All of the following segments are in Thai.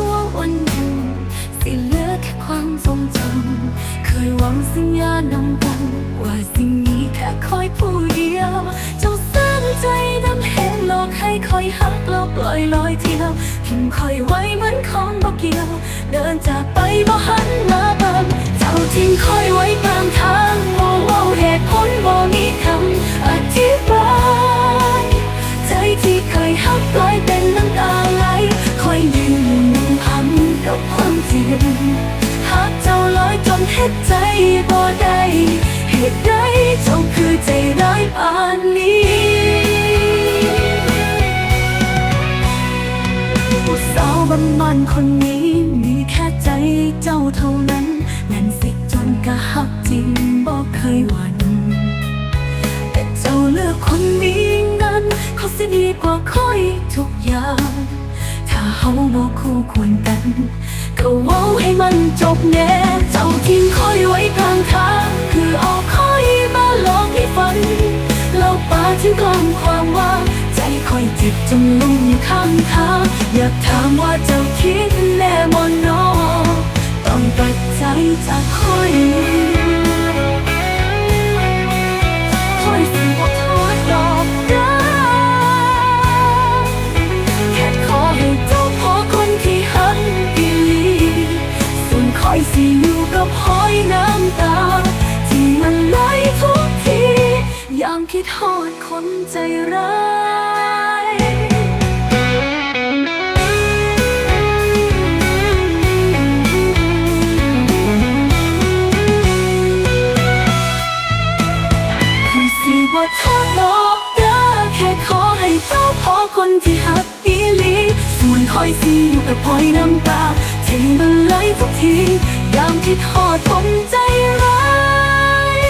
ตัววันหนึ่งสิเหลือแค่ความทรงจำเคยหวังสัญญานำกัน ว่าสิ่งนี้แค่คอยผู้เดียวเจ้าสร้างใจดำเห็นโลกให้คอยหักแล้วปล่อยลอยเที่ยวทิ้งคอยไว้เหมือนของบ่เกี่ยว เดินจากไปบ่หันมาเบิ่งเจ้าทิ้งคอยไว้กลางทางบ่เว้าเหตุผลบ่มีคำอธิบายใจที่เคยหักกลายเป็นน้ำตาไหลคอยยืน สิหากเจ้าลอยจนเฮ็ดใจบ่ได้เหตุใดเจ้าคือใจร้ายปานนี้ผู้สาวบ้านมันคนนี้มีแค่ใจเจ้าเท่านั้นนั่นสิจนกะหักจริงบอกเคยหวั่นแต่เจ้าเลือกคนนี้นั้นเขาสิดีกว่าคอยทุกอย่าง ถ้าเฮาบ่คู่ควรกัน ก็เว้าให้มันจบแน่เจ้าทิ้งคอยไว้กลางทางคือเอาคอยมาหลอกให้ฝันเราปาถึงกลางความว่างใจคอยเจ็บจนลุ่มอยู่ข้างทางอยากถามว่าเจ้าคิดแน่มอนน้อง อยู่กับหอยน้ำตา ที่มันไหลทุกทียามคิดฮอดคนใจร้ายคือสิบ่โทษดอกเด้อแค่ขอให้เจ้าพอคนที่หักอีหลีส่วนคอยสิอยู่กับพลอยน้ำตา ที่มันไหลทุกที ยามคิดฮอดผมใจร้าย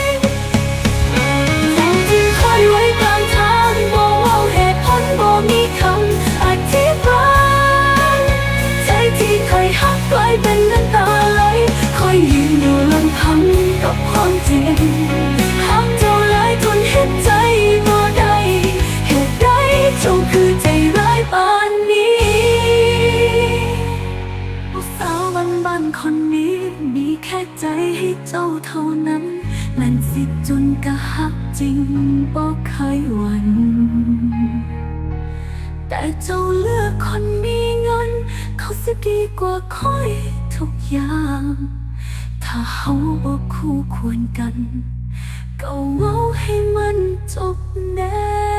ยังที่คอยไว้กลางทางบอกว่าเหตุผลบอกมีคำอธิบายใจที่เคยหักกลายเป็นน้ำตา ให้เจ้าเท่านั้นแมันสิจนกะหักจริงบอกเคยหวั่นแต่เจ้าเลือกคนมีเงิน เขาสิดีกว่าคอยทุกอย่าง ถ้าเขาบอกคู่ควรกัน ก็เว้าให้มันจบแน่